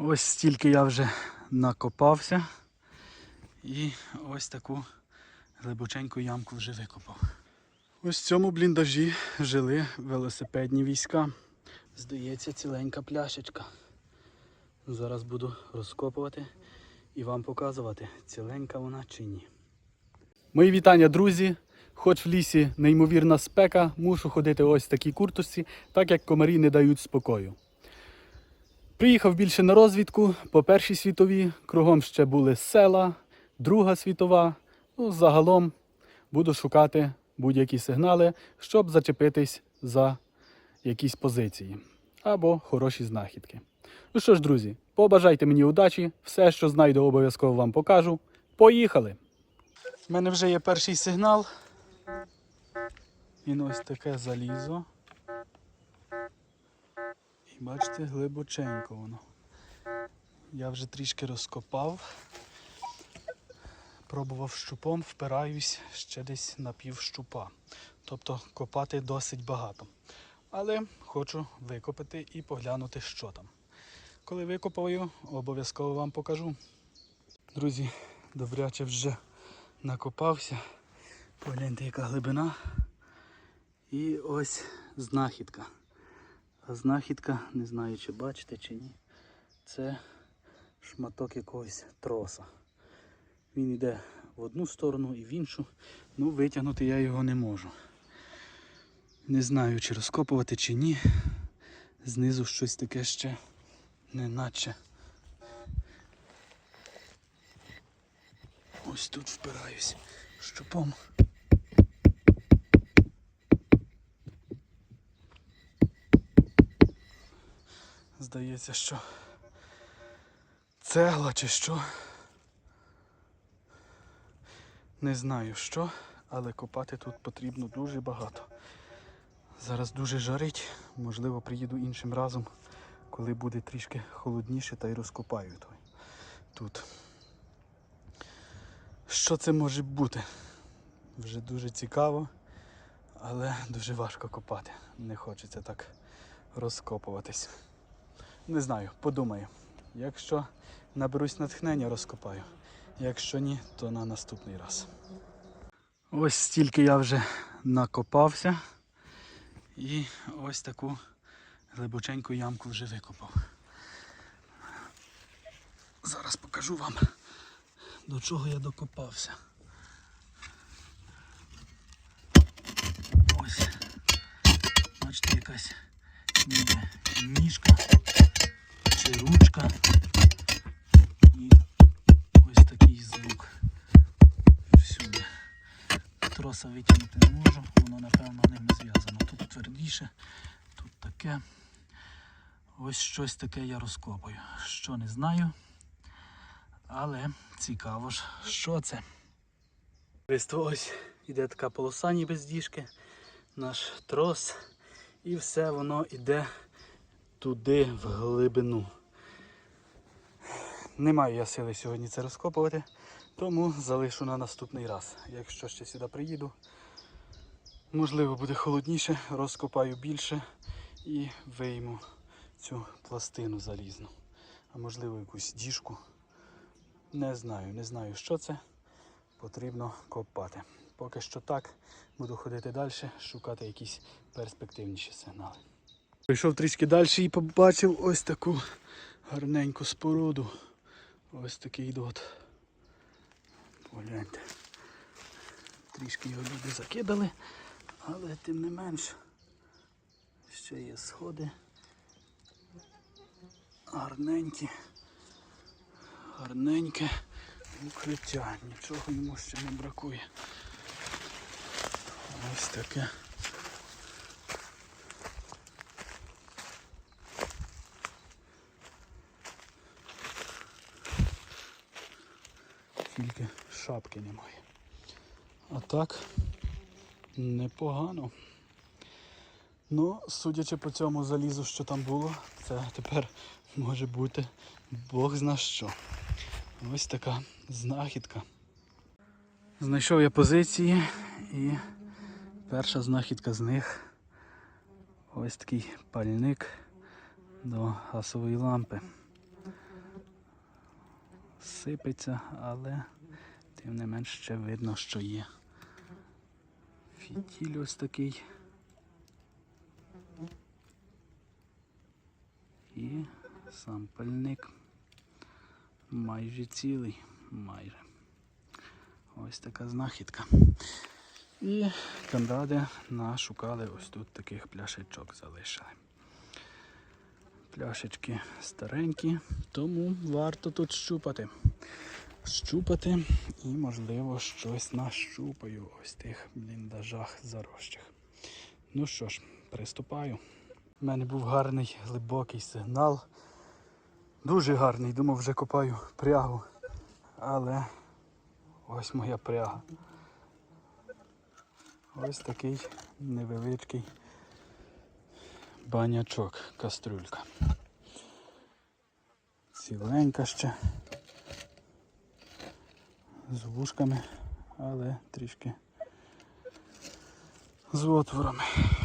Ось стільки я вже накопався. І ось таку глибоченьку ямку вже викопав. Ось в цьому бліндажі жили велосипедні війська. Здається, ціленька пляшечка. Зараз буду розкопувати і вам показувати, ціленька вона чи ні. Мої вітання, друзі! Хоч в лісі неймовірна спека, мушу ходити ось в такій курточці, так як комарі не дають спокою. Приїхав більше на розвідку по Першій світовій, кругом ще були села, Друга світова. Ну, загалом буду шукати будь-які сигнали, щоб зачепитись за якісь позиції або хороші знахідки. Ну що ж, друзі, побажайте мені удачі, все, що знайду, обов'язково вам покажу. Поїхали! У мене вже є перший сигнал. Він ось таке залізо. Бачите, глибоченько воно. Я вже трішки розкопав. Пробував щупом, впираюсь ще десь на пів щупа. Тобто копати досить багато. Але хочу викопати і поглянути, що там. Коли викопаю, обов'язково вам покажу. Друзі, добряче вже накопався. Погляньте, яка глибина. І ось знахідка. Знахідка, не знаю, чи бачите, чи ні. Це шматок якогось троса. Він йде в одну сторону і в іншу. Ну, витягнути я його не можу. Не знаю, чи розкопувати, чи ні. Знизу щось таке ще неначе. Ось тут впираюсь щупом. Здається, що цегла чи що. Не знаю що, але копати тут потрібно дуже багато. Зараз дуже жарить, можливо, приїду іншим разом, коли буде трішки холодніше та й розкопаю тут. Що це може бути? Вже дуже цікаво, але дуже важко копати. Не хочеться так розкопуватись. Не знаю, подумаю. Якщо наберусь натхнення, розкопаю. Якщо ні, то на наступний раз. Ось стільки я вже накопався. І ось таку глибоченьку ямку вже викопав. Зараз покажу вам, до чого я докопався. Ось. Бачите, якась ніжка чи ручка. І ось такий звук всюди. Троса витягнути не можу, воно напевно ним зв'язано. Тут твердіше, тут таке. Ось щось таке я розкопую. Що не знаю. Але цікаво ж, що це. Ось іде така полоса ніби з діжки, наш трос, і все воно йде туди в глибину. Не маю я сили сьогодні це розкопувати, тому залишу на наступний раз. Якщо ще сюди приїду, можливо буде холодніше, розкопаю більше і вийму цю пластину залізну. А можливо якусь діжку. Не знаю, не знаю, що це. Потрібно копати. Поки що так, буду ходити далі, шукати якісь перспективніші сигнали. Прийшов трішки далі і побачив ось таку гарненьку споруду. Ось такий дот. Погляньте. Трішки його люди закидали, але тим не менш ще є сходи. Гарненькі. Гарненьке укриття. Нічого йому ще не бракує. Ось таке. Тільки шапки немає. А так непогано. Ну, судячи по цьому залізу, що там було, це тепер може бути Бог зна що. Ось така знахідка. Знайшов я позиції і перша знахідка з них ось такий пальник до газової лампи. сипеться, але тим не менш ще видно, що є. Фітіль ось такий. І сам пальник майже цілий, майже. Ось така знахідка. І кандади нашукали ось тут таких пляшечок залишили. Пляшечки старенькі, тому варто тут щупати. Щупати і, можливо, щось нащупаю ось тих бліндажах зарощих. Ну що ж, приступаю. У мене був гарний глибокий сигнал. Дуже гарний, думав, вже копаю прягу. Але ось моя пряга. Ось такий невеличкий банячок, кастрюлька. Ціленька ще. З вушками, але трішки з отворами.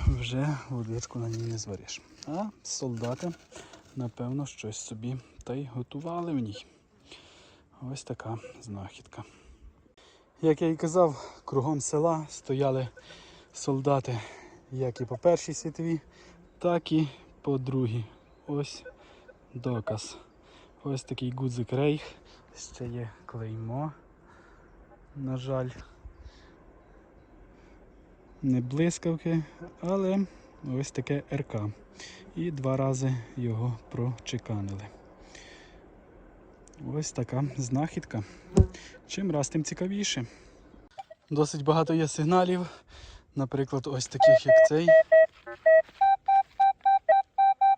Вже водичку на ній не звариш. А солдати, напевно, щось собі та й готували в ній. Ось така знахідка. Як я і казав, кругом села стояли солдати як і по Першій світовій, так і по другій. Ось доказ. Ось такий гудзик рейх. Ще є клеймо. На жаль. Не блискавки, але ось таке РК. І два рази його прочеканили. Ось така знахідка. Чим раз тим цікавіше. Досить багато є сигналів, наприклад, ось таких як цей.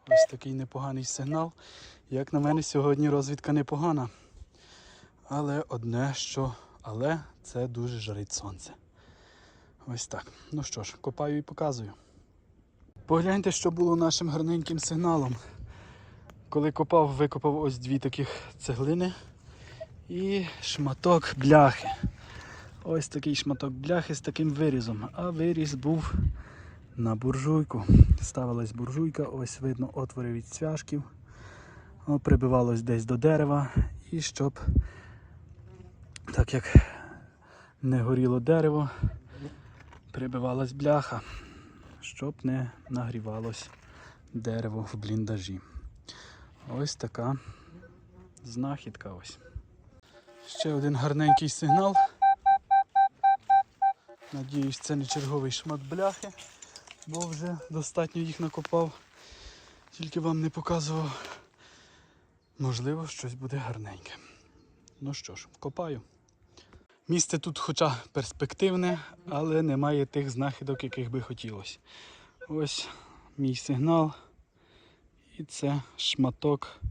Ось такий непоганий сигнал. Як на мене, сьогодні розвідка непогана. Але одне що, але це дуже жарить сонце. Ось так. Ну що ж, копаю і показую. Погляньте, що було нашим гарненьким сигналом. Коли копав, викопав ось дві таких цеглини і шматок бляхи. Ось такий шматок бляхи з таким вирізом. А виріз був на буржуйку. Ставилась буржуйка, ось видно отвори від цвяшків. Прибивалось десь до дерева. І щоб, так як не горіло дерево, прибивалась бляха, щоб не нагрівалось дерево в бліндажі. Ось така знахідка ось. Ще один гарненький сигнал. Надіюсь, це не черговий шмат бляхи, бо вже достатньо їх накопав. Тільки вам не показував. Можливо, щось буде гарненьке. Ну що ж, копаю. Місце тут хоча перспективне, але немає тих знахідок, яких би хотілося. Ось мій сигнал. І це шматок.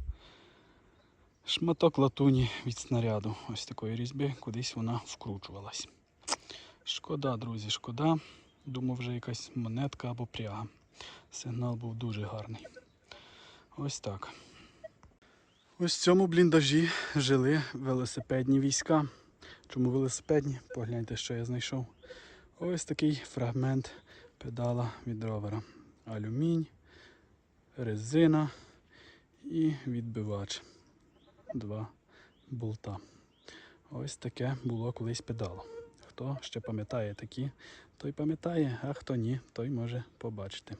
Шматок латуні від снаряду. Ось такої різьби, кудись вона вкручувалась. Шкода, друзі, шкода. Думав, вже якась монетка або пряга. Сигнал був дуже гарний. Ось так. Ось в цьому бліндажі жили велосипедні війська. Чому велосипедні? Погляньте, що я знайшов. Ось такий фрагмент педала від ровера. Алюмінь, резина і відбивач. Два болта. Ось таке було колись педало. Хто ще пам'ятає такі, той пам'ятає, а хто ні, той може побачити.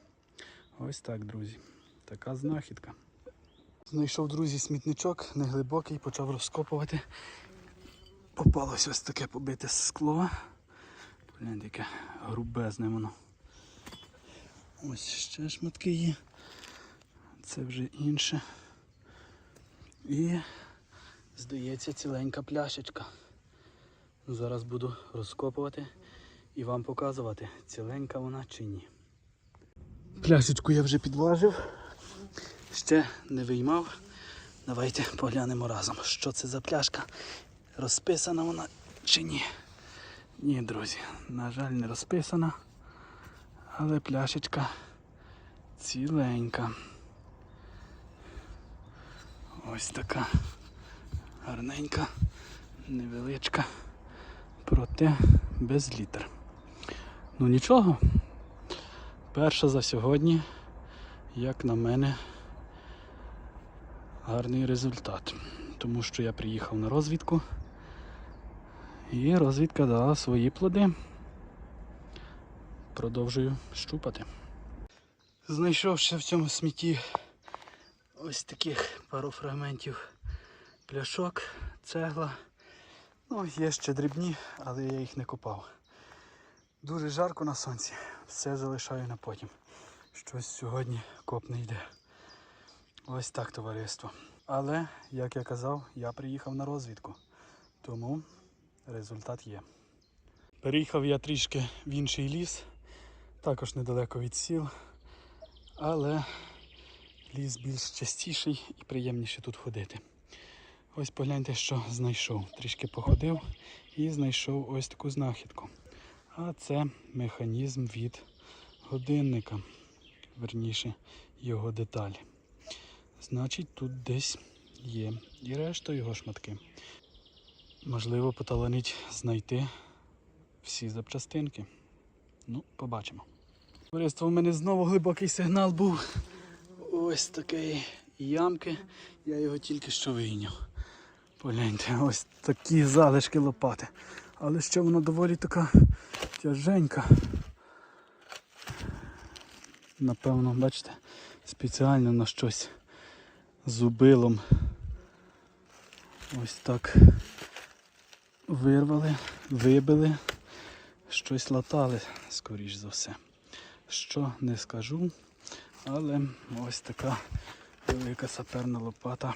Ось так, друзі. Така знахідка. Знайшов, друзі, смітничок, неглибокий, почав розкопувати. Попалось ось таке побите скло. Блін, яке грубезне воно. Ось ще шматки є. Це вже інше. І, здається, ціленька пляшечка. Зараз буду розкопувати і вам показувати, ціленька вона чи ні. Пляшечку я вже підважив, ще не виймав. Давайте поглянемо разом, що це за пляшка. Розписана вона чи ні. Ні, друзі, на жаль, не розписана. Але пляшечка ціленька. Ось така гарненька, невеличка, проте без літер. Ну нічого. Перша за сьогодні, як на мене, гарний результат. тому що я приїхав на розвідку. І розвідка дала свої плоди. Продовжую щупати. Знайшов ще в цьому смітті ось таких пару фрагментів пляшок, цегла. Ну, є ще дрібні, але я їх не копав. Дуже жарко на сонці, все залишаю на потім. Щось сьогодні коп не йде. Ось так, товариство. Але, як я казав, я приїхав на розвідку. Тому результат є. Переїхав я трішки в інший ліс, також недалеко від сіл, але ліс більш частіший і приємніше тут ходити. Ось погляньте, що знайшов. Трішки походив і знайшов ось таку знахідку. А це механізм від годинника, верніше його деталі. Значить, тут десь є і решта його шматки. Можливо, поталанить знайти всі запчастинки. Ну, побачимо. Товариство, у мене знову глибокий сигнал був. Ось такої ямки. Я його тільки що вийняв. Погляньте, ось такі залишки лопати. Але ще воно доволі така тяженька. Напевно, бачите, спеціально на щось зубилом. Ось так вирвали, вибили, щось латали, скоріш за все. Що не скажу, але ось така велика саперна лопата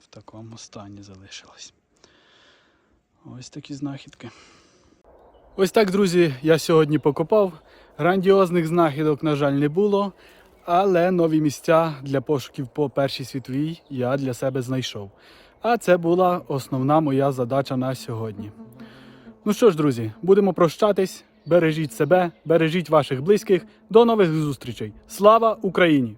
в такому стані залишилась. Ось такі знахідки. Ось так, друзі, я сьогодні покопав. Грандіозних знахідок, на жаль, не було, але нові місця для пошуків по Першій світовій я для себе знайшов. А це була основна моя задача на сьогодні. Ну що ж, друзі, будемо прощатись. Бережіть себе, бережіть ваших близьких. До нових зустрічей. Слава Україні!